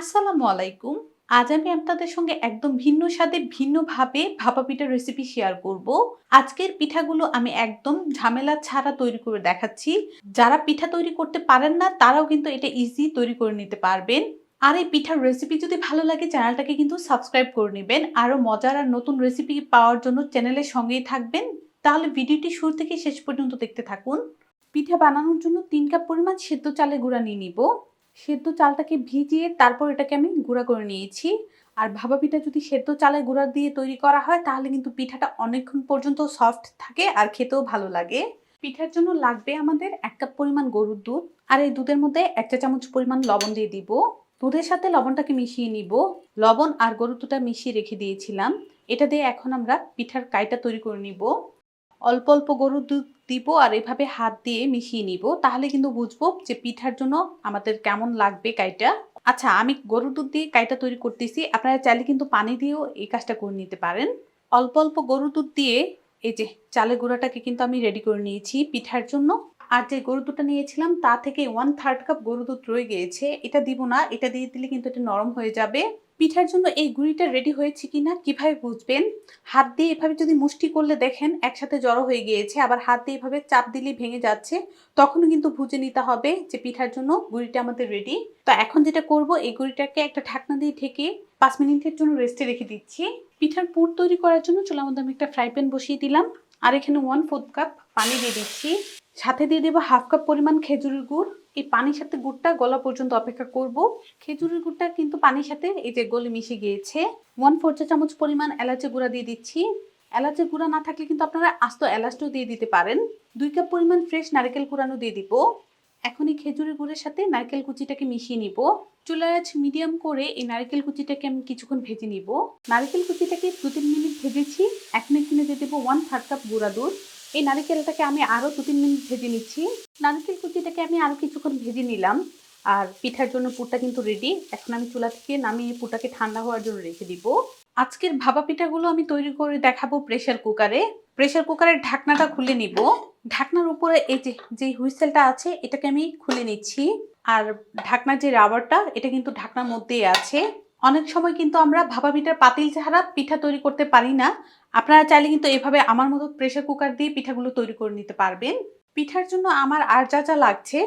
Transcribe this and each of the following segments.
আসসালামু আলাইকুম। আজ আমি আপনাদের সঙ্গে একদম ভিন্ন স্বাদে ভিন্নভাবে ভাপা পিঠার রেসিপি শেয়ার করব। আজকের পিঠাগুলো আমি একদম ঝামেলা ছাড়া তৈরি করে দেখাচ্ছি। যারা পিঠা তৈরি করতে পারেন না, তারাও কিন্তু এটা ইজি তৈরি করে নিতে পারবেন। আর এই পিঠার রেসিপি যদি ভালো লাগে, চ্যানেলটাকে কিন্তু সাবস্ক্রাইব করে নেবেন। আরও মজার আর নতুন রেসিপি পাওয়ার জন্য চ্যানেলের সঙ্গেই থাকবেন। তাহলে ভিডিওটি শুরু থেকে শেষ পর্যন্ত দেখতে থাকুন। পিঠা বানানোর জন্য তিন কাপ পরিমাণ সেদ্ধ চালের গুঁড়া নিয়ে নিব। সেদ্ধ চালটাকে ভিজিয়ে তারপর এটাকে আমি গুঁড়া করে নিয়েছি। আর ভাবা পিঠা যদি সেদ্ধ চালের গুঁড়া দিয়ে তৈরি করা হয়, তাহলে কিন্তু পিঠাটা অনেকক্ষণ পর্যন্ত সফট থাকে আর খেতেও ভালো লাগে। পিঠার জন্য লাগবে আমাদের এক কাপ পরিমাণ গরুর দুধ আর এই দুধের মধ্যে এক চা চামচ পরিমাণ লবণ দিয়ে দিব। দুধের সাথে লবণটাকে মিশিয়ে নিব। লবণ আর গরুর দুধটা মিশিয়ে রেখে দিয়েছিলাম। এটা দিয়ে এখন আমরা পিঠার কাইটা তৈরি করে নিব। অল্প অল্প গরুর দুধ দিব আর এভাবে হাত দিয়ে মিশিয়ে নিব, তাহলে কিন্তু বুঝব যে পিঠার জন্য আমাদের কেমন লাগবে কাইটা। আচ্ছা আমি গরুর দুধ দিয়ে কাইটা তৈরি করতেছি, আপনারা চাইলে কিন্তু পানি দিয়েও এই কাজটা করে নিতে পারেন। অল্প অল্প গরুর দুধ দিয়ে এই যে চালের গুঁড়াটাকে কিন্তু আমি রেডি করে নিয়েছি পিঠার জন্য। আর যে গরু দুধটা নিয়েছিলাম, তা থেকে ওয়ান থার্ড কাপ গরু দুধ রয়ে গিয়েছে, এটা দিব না, এটা দিয়ে দিলে কিন্তু এটা নরম হয়ে যাবে। পিঠার জন্য এই গুঁড়িটা রেডি হয়েছে কিনা কীভাবে বুঝবেন? হাত দিয়ে এভাবে যদি মুষ্টি করলে দেখেন একসাথে জড়ো হয়ে গিয়েছে, আবার হাত দিয়ে এভাবে চাপ দিলে ভেঙে যাচ্ছে, তখনও কিন্তু ভুজে নিতে হবে যে পিঠার জন্য গুঁড়িটা আমাদের রেডি তো এখন যেটা করব, এই গুঁড়িটাকে একটা ঢাকনা দিয়ে ঢেকে পাঁচ মিনিটের জন্য রেস্টে রেখে দিচ্ছি। পিঠার পুর তৈরি করার জন্য চুলার মধ্যে আমি একটা ফ্রাই প্যান বসিয়ে দিলাম। আর এখানে ওয়ান ফোর্থ কাপ পানি দিয়ে দিচ্ছি। সাথে দিয়ে দেবো হাফ কাপ পরিমাণ খেজুরের গুড়। এই পানির সাথে গুড়টা গলা পর্যন্ত অপেক্ষা করব। খেজুরের গুড়টা কিন্তু পানির সাথে এই যে গলে মিশে গিয়েছে। ওয়ান ফোর চা চামচ পরিমাণ এলাচি গুঁড়া দিয়ে দিচ্ছি। এলাচের গুঁড়া না থাকলে কিন্তু আপনারা আস্ত এলাচটাও দিয়ে দিতে পারেন। দুই কাপ পরিমাণ ফ্রেশ নারকেল কুড়ানো দিয়ে দিব। এখন এই খেজুরের গুড়ের সাথে নারকেল কুচিটাকে মিশিয়ে নিব। চুলার আঁচ মিডিয়াম করে এই নারকেল কুচিটাকে আমি কিছুক্ষণ ভেজে নিব। নারকেল কুচিটাকে দু তিন মিনিট ভেজেছি। এখন এখানে দিয়ে দেবো ওয়ান থার্ড কাপ গুঁড়া দুধ। এই নারিকেলটাকে আমি আরও দু তিন মিনিট ভেজে নিচ্ছি। নারকেল কুচিটাকে আমি আরও কিছুক্ষণ ভেজে নিলাম। আর পিঠার জন্য পুরটা কিন্তু রেডি এখন আমি চুলা থেকে নামিয়ে পুরটাকে ঠান্ডা হওয়ার জন্য রেখে দিব। আজকের ভাবা পিঠাগুলো আমি তৈরি করে দেখাবো প্রেশার কুকারে প্রেশার কুকারের ঢাকনাটা খুলে নিব। ঢাকনার উপরে এই যে যে হুইসেলটা আছে, এটাকে আমি খুলে নিচ্ছি। আর ঢাকনার যে রাবারটা এটা কিন্তু ঢাকনার মধ্যেই আছে। অনেক সময় কিন্তু আমরা ভাপা পিঠার পাতিল ছাড়া পিঠা তৈরি করতে পারি না। আপনারা চাইলে কিন্তু এভাবে আমার মতো প্রেশার কুকার দিয়ে পিঠাগুলো তৈরি করে নিতে পারবেন। পিঠার জন্য আমার আর যা যা লাগছে,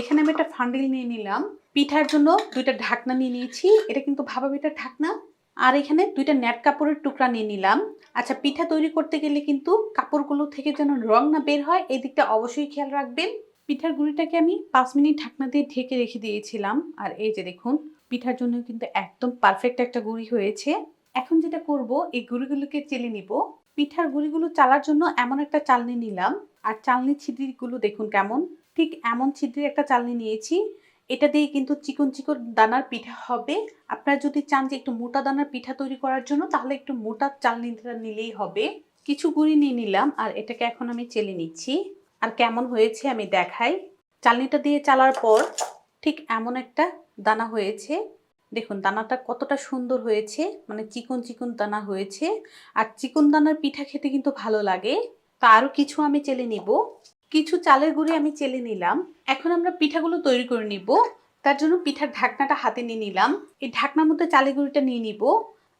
এখানে আমি একটা ফান্ডিল নিয়ে নিলাম। পিঠার জন্য দুইটা ঢাকনা নিয়ে নিয়েছি, এটা কিন্তু ভাপা পিঠার ঢাকনা। আর এখানে দুইটা নেট কাপড়ের টুকরা নিয়ে নিলাম। আচ্ছা পিঠা তৈরি করতে গেলে কিন্তু কাপড়গুলো থেকে যেন রং না বের হয়, এই দিকটা অবশ্যই খেয়াল রাখবেন। পিঠার গুঁড়িটাকে আমি পাঁচ মিনিট ঢাকনা দিয়ে ঢেকে রেখে দিয়েছিলাম। আর এই যে দেখুন পিঠার জন্য কিন্তু একদম পারফেক্ট একটা গুঁড়ি হয়েছে। এখন যেটা করব, এই গুঁড়িগুলোকে চেলে নিব। পিঠার গুঁড়িগুলো চালার জন্য এমন একটা চালনি নিলাম। আর চালনি ছিদ্রিগুলো দেখুন কেমন। ঠিক এমন ছিদ্রির একটা চালনি নিয়েছি। এটা দিয়ে কিন্তু চিকন চিকন দানার পিঠা হবে। আপনারা যদি চান যে একটু মোটা দানার পিঠা তৈরি করার জন্য, তাহলে একটু মোটা চালনিটা নিলেই হবে। কিছু গুঁড়ি নিয়ে নিলাম আর এটাকে এখন আমি চেলে নিচ্ছি। আর কেমন হয়েছে আমি দেখাই। চালনিটা দিয়ে চালার পর ঠিক এমন একটা দানা হয়েছে। দেখুন, দানাটা কতটা সুন্দর হয়েছে। মানে চিকন চিকন দানা হয়েছে। আর চিকন দানার পিঠা খেতে কিন্তু ভালো লাগে। তা আরও কিছু আমি চেলে নিব। কিছু চালের গুঁড়ি আমি চেলে নিলাম। এখন আমরা পিঠাগুলো তৈরি করে নিব। তার জন্য পিঠার ঢাকনাটা হাতে নিয়ে নিলাম। এই ঢাকনার মধ্যে চালের গুঁড়িটা নিয়ে নিব।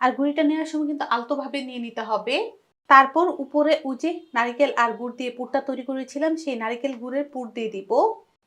আর গুঁড়িটা নেওয়ার সময় কিন্তু আলতোভাবে নিয়ে নিতে হবে। তারপর উপরে উজে নারিকেল আর গুড় দিয়ে পুরটা তৈরি করেছিলাম, সেই নারিকেল গুড়ের পুর দিয়ে দিব।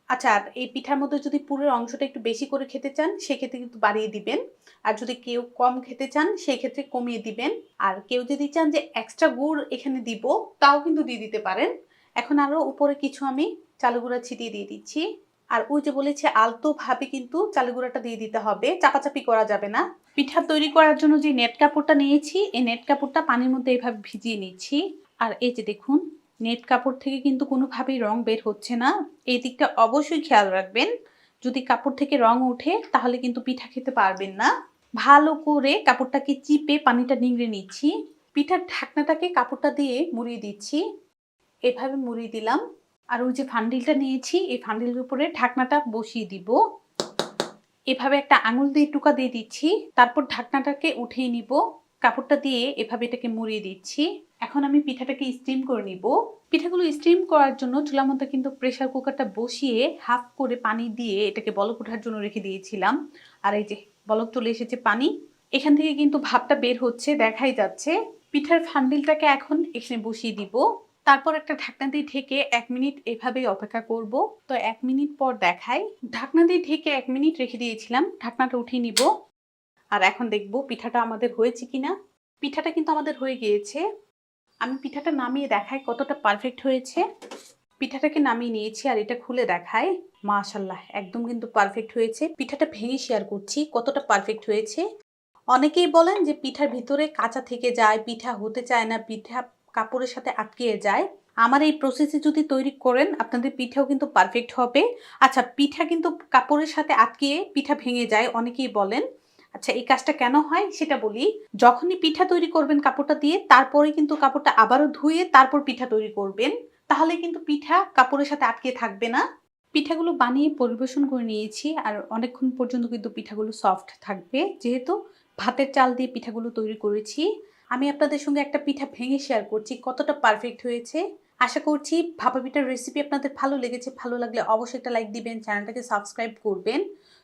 আচ্ছা আর এই পিঠার মধ্যে যদি পুরের অংশটা একটু বেশি করে খেতে চান, সেক্ষেত্রে কিন্তু বাড়িয়ে দিবেন। আর যদি কেউ কম খেতে চান সেই ক্ষেত্রে কমিয়ে দিবেন। আর কেউ যদি চান যে এক্সট্রা গুড় এখানে দিব, তাও কিন্তু দিয়ে দিতে পারেন। এখন আরও উপরে কিছু আমি চালু গুঁড়া ছিটিয়ে দিয়ে দিচ্ছি। আর ওই যে বলেছে, আলতোভাবে কিন্তু চালু গুঁড়াটা দিয়ে দিতে হবে। চাপাচাপি করা যাবে না। পিঠা তৈরি করার জন্য যে নেট কাপড়টা নিয়েছি, এই নেট কাপড়টা পানির মধ্যে এভাবে ভিজিয়ে নিচ্ছি। আর এই যে দেখুন নেট কাপড় থেকে কিন্তু কোনোভাবেই রং বের হচ্ছে না। এই দিকটা অবশ্যই খেয়াল রাখবেন। যদি কাপড় থেকে রং ওঠে, তাহলে কিন্তু পিঠা খেতে পারবেন না। ভালো করে কাপড়টাকে চিপে পানিটা নিংড়ে নিচ্ছি। পিঠার ঢাকনাটাকে কাপড়টা দিয়ে মুড়িয়ে দিচ্ছি। এভাবে মুড়িয়ে দিলাম। আর ওই যে ফান্ডিলটা নিয়েছি, এই ফান্ডিলের উপরে ঢাকনাটা বসিয়ে দিব। এভাবে একটা আঙুল দিয়ে টুকা দিয়ে দিচ্ছি। তারপর ঢাকনাটাকে উঠিয়ে নিব। কাপড়টা দিয়ে এভাবে এটাকে মুড়িয়ে দিচ্ছি। এখন আমি পিঠাটাকে স্টিম করে নিব। পিঠাগুলো স্টিম করার জন্য চুলার মধ্যে কিন্তু প্রেশার কুকারটা বসিয়ে হাফ করে পানি দিয়ে এটাকে বলক ওঠার জন্য রেখে দিয়েছিলাম। আর এই যে বলক চলে এসেছে পানি, এখান থেকে কিন্তু ভাবটা বের হচ্ছে, দেখাই যাচ্ছে। পিঠার ফান্ডিলটাকে এখন এখানে বসিয়ে দিব। তারপর একটা ঢাকনা দিয়ে ঢেকে এক মিনিট এভাবেই অপেক্ষা করব। তো এক মিনিট পর দেখাই। ঢাকনা দিয়ে ঢেকে এক মিনিট রেখে দিয়েছিলাম, ঢাকনাটা উঠিয়ে নিব। আর এখন দেখব পিঠাটা আমাদের হয়েছে কিনা। পিঠাটা কিন্তু আমাদের হয়ে গিয়েছে। আমি পিঠাটা নামিয়ে দেখাই কতটা পারফেক্ট হয়েছে। পিঠাটাকে নামিয়ে নিয়েছি আর এটা খুলে দেখাই। মাশাল্লাহ একদম কিন্তু পারফেক্ট হয়েছে। পিঠাটা ভেঙে শেয়ার করছি, কতটা পারফেক্ট হয়েছে। অনেকেই বলেন যে পিঠার ভিতরে কাঁচা থেকে যায়, পিঠা হতে চায় না, পিঠা কাপড়ের সাথে আটকিয়ে যায়। আমার এই প্রসেসে যদি তৈরি করেন, আপনাদের পিঠাও কিন্তু পারফেক্ট হবে। আচ্ছা পিঠা কিন্তু কাপড়ের সাথে আটকিয়ে পিঠা ভেঙে যায়, অনেকেই বলেন। আচ্ছা এই কাজটা কেন হয় সেটা বলি। যখনই পিঠা তৈরি করবেন কাপড়টা দিয়ে, তারপরে কিন্তু কাপড়টা আবারও ধুয়ে তারপর পিঠা তৈরি করবেন। তাহলে কিন্তু পিঠা কাপড়ের সাথে আটকে থাকবে না। পিঠাগুলো বানিয়ে পরিবেশন করে নিয়েছি আর অনেকক্ষণ পর্যন্ত কিন্তু পিঠাগুলো সফট থাকবে। যেহেতু ভাতের চাল দিয়ে পিঠাগুলো তৈরি করেছি, আমি আপনাদের সঙ্গে একটা পিঠা ভেঙে শেয়ার করছি, কতটা পারফেক্ট হয়েছে। আশা করছি ভাপা পিঠার রেসিপি আপনাদের ভালো লেগেছে, ভালো লাগলে অবশ্যই একটা লাইক দিবেন চ্যানেলটাকে সাবস্ক্রাইব করবেন।